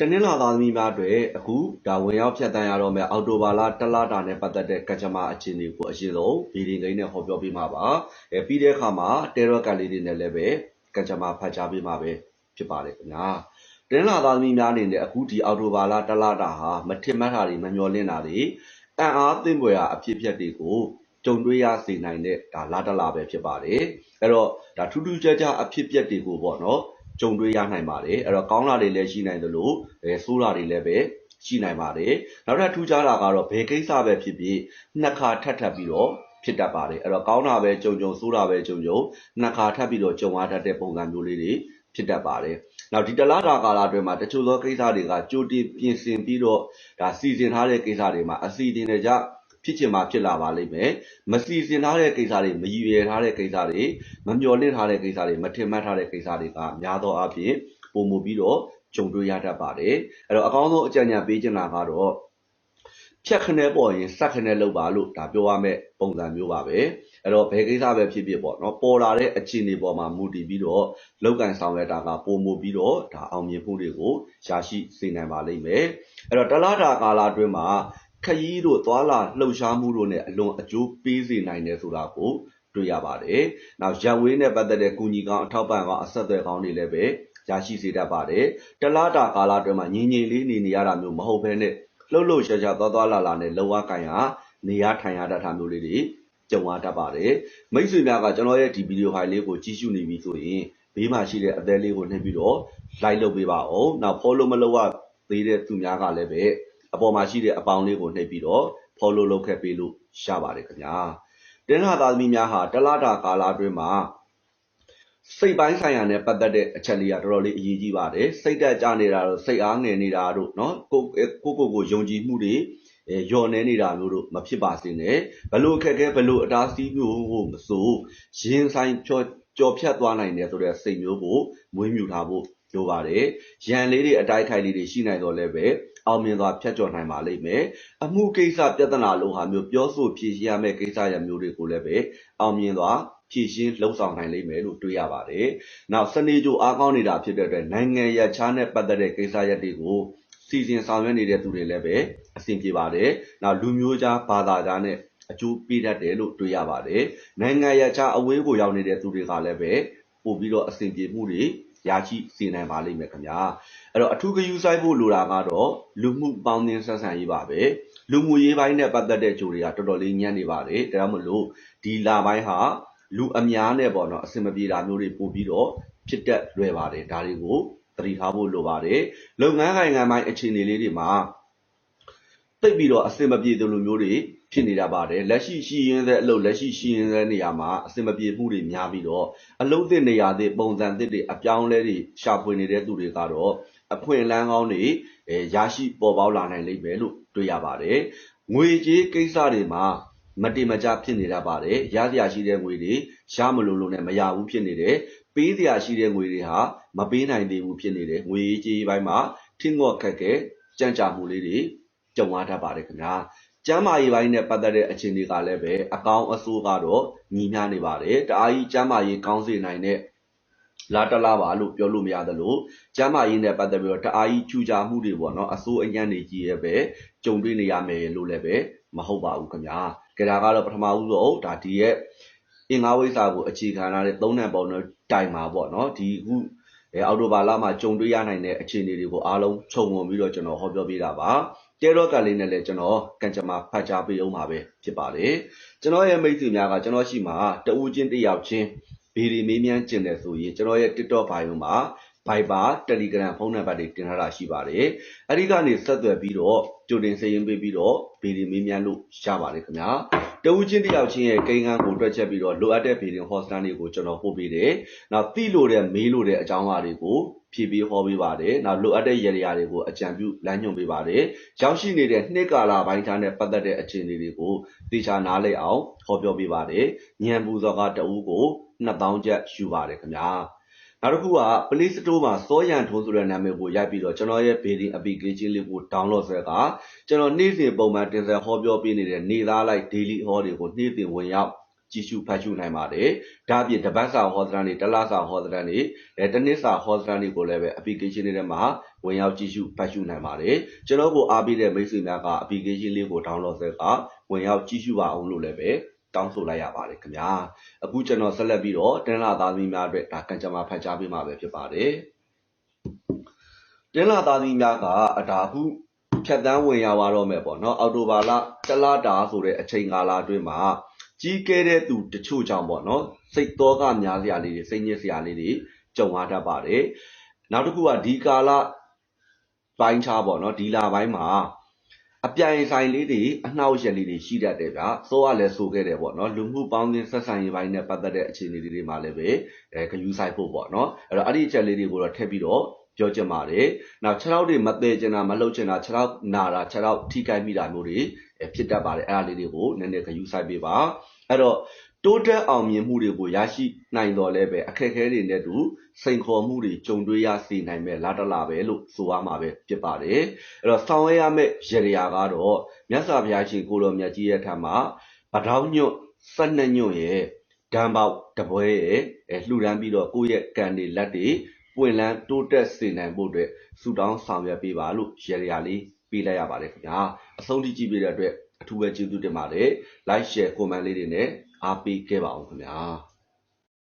တနင်္လာသားသမီးများအတွက် အခုဒါဝင်ရောက်ဖြတ်တန်းရတော့မယ်အော်တိုဘာလတလတာနဲ့ ပတ်သက်တဲ့ကကြမ္မာအခြေအနေကို အရင်ဆုံး ဗီဒီဂိမ်းနဲ့ ဟောပြောပေးမှာပါအဲပြီးတဲ့အခါမှာ တဲရော့ကန်လေးတွေနဲ့လည်းပဲကကြမ္မာဖတ်ကြားပေးမှာပဲ ဖြစ်ပါတယ်ခင်ဗျာ တနင်္လာသားသမီးများအနေနဲ့ အခုဒီအော်တိုဘာလတလတာဟာ မထင်မှတ်တာတွေ မမျှော်လင့်တာတွေ အံ့အားသင့်ဖွယ်ရာ အဖြစ်အပျက်တွေကို ကြုံတွေ့ရစေနိုင်တဲ့ဒါလာတလာပဲ ဖြစ်ပါတယ် အဲ့တော့ဒါထူးထူးခြားခြား အဖြစ်အပျက်တွေကိုပေါ့နော် ကြုံတွေ့ရနိုင်ပါတယ်အဲ့တော့ကောင်းတာတွေလည်းရှိနိုင်သလိုအဲဆိုးတာတွေလည်းပဲရှိနိုင်ပါတယ်နောက်ထပ်ထူးခြားတာကတော့ဘယ်ကိစ္စပဲဖြစ်ဖြစ်နှစ်ခါထပ်ထပ်ပြီးတော့ဖြစ်တတ်ပါတယ်အဲ့တော့ကောင်းတာပဲကြုံကြုံဆိုးတာပဲကြုံကြုံနှစ်ခါထပ်ပြီးတော့ကြုံရတတ်တဲ့ပုံစံမျိုးလေးတွေဖြစ်တတ်ပါတယ်။နောက်ဒီတလားတာကာလအတွင်းမှာတချို့သောကိစ္စတွေကကြိုတင်ပြင်ဆင်ပြီးတော့ဒါစီစဉ်ထားတဲ့ကိစ္စတွေမှာအစီအစဉ်တွေကြ ဖြစ်ချင်မှဖြစ်လာပါလိမ့်မယ်။မစီစဉ်ထားတဲ့ကိစ္စတွေမရည်ရွယ်ထားတဲ့ကိစ္စတွေမမျှော်လင့်ထားတဲ့ကိစ္စတွေမထင်မှတ်ထားတဲ့ကိစ္စတွေကများသောအားဖြင့်ပုံမူပြီးတော့ကြုံတွေ့ရတတ်ပါတယ်။အဲ့တော့အကောင်းဆုံးအကြံဉာဏ်ပေးချင်တာကတော့ဖြတ်ခနဲပေါ်ရင်စက်ခနဲလောက်ပါလို့ဒါပြောရမယ့်ပုံစံမျိုးပါပဲအဲ့တော့ဘယ်ကိစ္စပဲဖြစ်ဖြစ်ပေါ့နော်ပေါ်လာတဲ့အခြေအနေပေါ်မှာမူတည်ပြီးတော့လောက်ကန်ဆောင်ရွက်တာကပုံမူပြီးတော့ဒါအောင်မြင်မှုတွေကိုရရှိစေနိုင်ပါလိမ့်မယ်အဲ့တော့တလားတာကာလအတွင်းမှာ ခရီးတို့ သွာလာလှုပ်ရှားမှုတို့နဲ့ အလွန်အကျိုးပေးစေနိုင်တယ်ဆိုတာကို တွေ့ရပါတယ်။နောက်ရန်ဝေးနဲ့ ပတ်သက်တဲ့ကုညီကောင်း အထောက်ပံ့ကောင်း အဆက်အသွယ်ကောင်းတွေလည်းပဲရရှိစေတတ်ပါတယ်။တလားတာကာလအတွင်းမှာ ငြိမ်ငြိမ်လေး နေနေရတာမျိုး မဟုတ်ဘဲနဲ့ လှုပ်လှုပ်ရှားရှား သွားသွားလာလာနဲ့လောကကန်ရ နေရထိုင်ရတတ်တာမျိုးလေးတွေ ကြုံရတတ်ပါတယ်။မိတ်ဆွေများက ကျွန်တော်ရဲ့ ဒီဗီဒီယိုဖိုင်လေးကို ကြည့်ရှုနေပြီဆိုရင် ဘေးမှာရှိတဲ့ အသေးလေးကို နှိပ်ပြီးတော့ like လုပ်ပေးပါဦး။နောက် follow မလုပ်ရသေးတဲ့ သူများကလည်းပဲ အပေါ်မှာရှိတဲ့အပေါင်းလေးကိုနှိပ်ပြီးတော့ follow လုပ်ခဲ့ပေးလို့ရပါတယ်ခင်ဗျာ။တင်းလာသားသမီးများဟာတလားတာကာလအတွင်းမှာစိတ်ပိုင်းဆိုင်ရာနဲ့ပတ်သက်တဲ့အချက်လေးကတော်တော်လေးအရေးကြီးပါတယ်စိတ်တက်ကြနေတာတို့စိတ်အားငယ်နေတာတို့เนาะကိုကိုကိုကိုယုံကြည်မှုတွေအဲညော်နေနေတာမျိုးတို့မဖြစ်ပါစေနဲ့ဘလို့အခက်ခဲဘလို့အတားဆီးမျိုးကိုမစိုးရင်ဆိုင်ကြော်ကြော်ဖြတ်သွားနိုင်တယ်ဆိုတဲ့စိတ်မျိုးကိုမွေးမြူထားဖို့ လိုပါတယ်ရန်လေးတွေအတိုက်ခိုက်လေးတွေရှိနိုင်တော့လည်းပဲအောင်မြင်စွာဖြတ်ကျော်နိုင်ပါလိမ့်မယ်အမှုကိစ္စပြဿနာလုံးဟာမျိုးပြောဆိုဖြေရှင်းရမယ့်ကိစ္စရမျိုးတွေကိုလည်းပဲအောင်မြင်စွာဖြည့်ရှင်းလှုပ်ဆောင်နိုင်လိမ့်မယ်လို့တွေးရပါတယ်။နောက်စနေကြိုအားကောင်းနေတာဖြစ်တဲ့အတွက်နိုင်ငံရခြားနဲ့ပတ်သက်တဲ့ကိစ္စရပ်တွေကိုစီစဉ်ဆောင်ရွက်နေတဲ့သူတွေလည်းပဲအဆင်ပြေပါတယ်။နောက်လူမျိုးခြားဘာသာခြားနဲ့အကျိုးပေးတတ်တယ်လို့တွေးရပါတယ်။နိုင်ငံရခြားအဝေးကိုရောက်နေတဲ့သူတွေကလည်းပဲပို့ပြီးတော့အဆင်ပြေမှုတွေ ရရှိစေနိုင်ပါလိမ့်မယ်ခင်ဗျာအဲ့တော့အထူးဂရုစိုက်ဖို့လိုတာကတော့လူမှုပေါင်းသင်းဆက်ဆံရေးပါပဲလူမှုရေးပိုင်းနဲ့ပတ်သက်တဲ့ဂျိုတွေကတော်တော်လေးညံ့နေပါတယ်ဒါကြောင့်မလို့ဒီလာပိုင်းဟာလူအများနဲ့ပေါ့နော်အဆင်မပြေတာမျိုးတွေပို့ပြီးတော့ဖြစ်တတ်လွယ်ပါတယ်ဒါတွေကိုသတိထားဖို့လိုပါတယ်လုပ်ငန်းကိုင်ငံပိုင်းအခြေအနေလေးတွေမှာတိတ်ပြီးတော့အဆင်မပြေသလိုမျိုးတွေ ဖြစ်နေတာပါတယ်လက်ရှိရှိရင်းတဲ့အလုပ်လက်ရှိရှိရင်းတဲ့နေရာမှာအဆင်မပြေမှုတွေများပြီးတော့အလုပ်သစ်နေရာသစ်ပုံစံသစ်တွေအပြောင်းလဲတွေရှာဖွေနေတဲ့သူတွေကတော့အခွင့်အလမ်းကောင်းတွေအဲရရှိပေါ်ပေါက်လာနိုင်လိမ့်မယ်လို့တွေ့ရပါတယ်ငွေကြေးကိစ္စတွေမှာမတင်မကြဖြစ်နေတတ်ပါတယ်ရစရာရှိတဲ့ငွေတွေရမလို့လို့နဲ့မရဘူးဖြစ်နေတယ်ပေးစရာရှိတဲ့ငွေတွေဟာမပေးနိုင်သေးဘူးဖြစ်နေတယ်ငွေကြေးပိုင်းမှာထင်းငေါ့ခက်ခဲကြံ့ကြာမှုလေးတွေကြုံရတတ်ပါတယ်ခင်ဗျာ ကျမ်းမာရေးပိုင်းနဲ့ပတ်သက်တဲ့အခြေအနေကလည်းပဲအကောင်းအဆိုးကတော့ညီမျှနေပါတယ်တအားကြီးကျမ်းမာရေးကောင်းစေနိုင်တဲ့လာတလာပါလို့ပြောလို့မရသလိုကျမ်းမာရေးနဲ့ပတ်သက်ပြီးတော့တအားကြီးချူချာမှုတွေပေါ့နော်အဆိုးအညံ့တွေကြီးရဲ့ပဲကြုံတွေ့နေရမယ်လို့လည်းပဲမဟုတ်ပါဘူးခင်ဗျာကြဒါကတော့ပထမဦးဆုံးဒါဒီရဲ့အင်္ဂါဝိစာကိုအခြေခံထားတဲ့သုံးနံပုံတော့တိုင်မှာပေါ့နော်ဒီခု အဲအော်တိုဘာလမှာကြုံတွေ့ရနိုင်တဲ့အခြေအနေတွေကိုအားလုံးခြုံငုံပြီးတော့ကျွန်တော်ဟောပြောပေးတာပါတဲတော့ကလေးနဲ့လည်းကျွန်တော်ကံကြမ္မာဖတ်ကြားပေးအောင်ပါပဲဖြစ်ပါတယ်ကျွန်တော်ရဲ့မိတ်ဆွေများကကျွန်တော်ရှိမှာတဦးချင်းတယောက်ချင်းဗီဒီမေးမြန်းကျင်တယ်ဆိုရင်ကျွန်တော်ရဲ့ TikTok bio မှာ Viber Telegram ဖုန်းနံပါတ်တွေတင်ထားတာရှိပါတယ်။အဲဒီကနေဆက်သွယ်ပြီးတော့ကြိုတင်စာရင်းပေးပြီးတော့ဗီဒီမေးမြန်းလို့ရပါတယ်ခင်ဗျာ။တဦးချင်းတယောက်ချင်းရဲ့ကိန်းဂန်းကိုတွက်ချက်ပြီးတော့လိုအပ်တဲ့ဗီဒီဟော့စတန်တွေကိုကျွန်တော်ပို့ပေးတယ်။နောက်သိလို့တဲ့မေးလို့တဲ့အကြောင်းအရာတွေကိုဖြည့်ပြီးဟောပေးပါတယ်။နောက်လိုအပ်တဲ့ရည်ရည်တွေကိုအကြံပြုလမ်းညွှန်ပေးပါတယ်။ရောက်ရှိနေတဲ့နှစ်ကာလပိုင်းခြားနဲ့ပတ်သက်တဲ့အခြေအနေတွေကိုသေချာနားလည်အောင်ဟောပြောပေးပါတယ်။ညံပူစောကတဦးကို2000ကျပ်ယူပါတယ်ခင်ဗျာ။ နောက်တစ်ခုက Play Store မှာ စောရန်ထိုးဆိုတဲ့နာမည်ကို ရိုက်ပြီးတော့ ကျွန်တော်ရဲ့ Bidding application လေးကို download ဆွဲကကျွန်တော်နေ့စဉ်ပုံမှန် တင်ဆက်ဟောပြောပေးနေတဲ့ နေသားလိုက် daily ဟောတွေကို နေ့စဉ်ဝင်ရောက် ကြည့်ရှုဖတ်ရှုနိုင်ပါတယ်ဒါအပြင်တပတ်စာဟောသတန်းတွေတစ်လစာဟောသတန်းတွေအဲတစ်နှစ်စာဟောသတန်းတွေကိုလည်းပဲ application တွေထဲမှာဝင်ရောက်ကြည့်ရှုဖတ်ရှုနိုင်ပါတယ်ကျွန်တော်ကိုအားပေးတဲ့မိတ်ဆွေများက application လေးကို download ဆက်ကဝင်ရောက်ကြည့်ရှုပါအောင်လို့လည်းပဲ တောင်းဆိုလိုက်ရပါတယ်ခင်ဗျာအခုကျွန်တော်ဆက်လက်ပြီးတော့တင်းလာသားသမီးများအတွက်ဒါကံကြမ္မာဖတ်ကြားပေးမှာပဲဖြစ်ပါတယ်တင်းလာသားသမီးများကအဒါအခုဖြတ်တန်းဝင်ရပါတော့မယ်ပေါ့နော်အော်တိုဘာလတလတာဆိုတဲ့အချိန်ကာလအတွင်းမှာကြီးကဲတဲ့သူတချို့ကြောင့်ပေါ့နော်စိတ်သောကများစရာလေးတွေစိတ်ညစ်စရာလေးတွေကြုံရတတ်ပါတယ်နောက်တစ်ခုကဒီကာလပိုင်းခြားပေါ့နော်ဒီလာပိုင်းမှာ အပြိုင်ဆိုင်လေးတွေအနှောက်အယှက်လေးတွေရှိတတ်တယ်ဗျာဆိုကလည်းဆိုခဲ့တယ်ပေါ့နော်လူမှုပေါင်းသင်းဆက်ဆံရေးပိုင်းနဲ့ပတ်သက်တဲ့အခြေအနေလေးတွေမှာလည်းပဲအဲဂယူဆိုင်ဖို့ပေါ့နော်အဲ့တော့အဲ့ဒီအချက်လေးတွေကိုတော့ထည့်ပြီးတော့ ပြောချင်ပါတယ်။နောက်6ထောက်တွေ မသေးချင်တာ မလှုပ်ချင်တာ6ထောက်နာတာ6ထောက်ထိခိုက်မိတာမျိုးတွေ ဖြစ်တတ်ပါတယ်။အဲ့ဒါလေးတွေကို နည်းနည်းဂယူဆိုင်ပေးပါ။အဲ့တော့ တိုးတက်အောင်မြင်မှုတွေကို ရရှိနိုင်တော်လဲပဲ အခက်အခဲတွေနဲ့တူ စိန်ခေါ်မှုတွေ ကြုံတွေ့ရစေနိုင်မဲ့လာတလာပဲလို့ ဆိုရမှာပဲဖြစ်ပါတယ် အဲ့တော့ ဆောင်ရွက်ရမယ့်ရေရာကတော့ မြတ်စွာဘုရားရှင် ကိုလိုမြတ်ကြီးရဲ့ထံမှာဗတောင်းညွတ်၁၂ ညွတ်ရဲ့ဓမ္ပေါက်တပွဲရဲ့လှူဒန်းပြီးတော့ ကိုယ့်ရဲ့ ကံတွေလက်တွေ ပွင့်လန်းတိုးတက်စေနိုင်ဖို့အတွက် ဆုတောင်းဆောင်ရွက်ပေးပါလို့ ရေရာလေး ပေးလိုက်ရပါတယ်ခင်ဗျာ အဆုံးထိ ကြည့်ပေးတဲ့အတွက် အထူးပဲ ကျေးဇူးတင်ပါတယ် like share comment လေးတွေနဲ့ အားပေးခဲ့ပါအောင်ခင်ဗျာ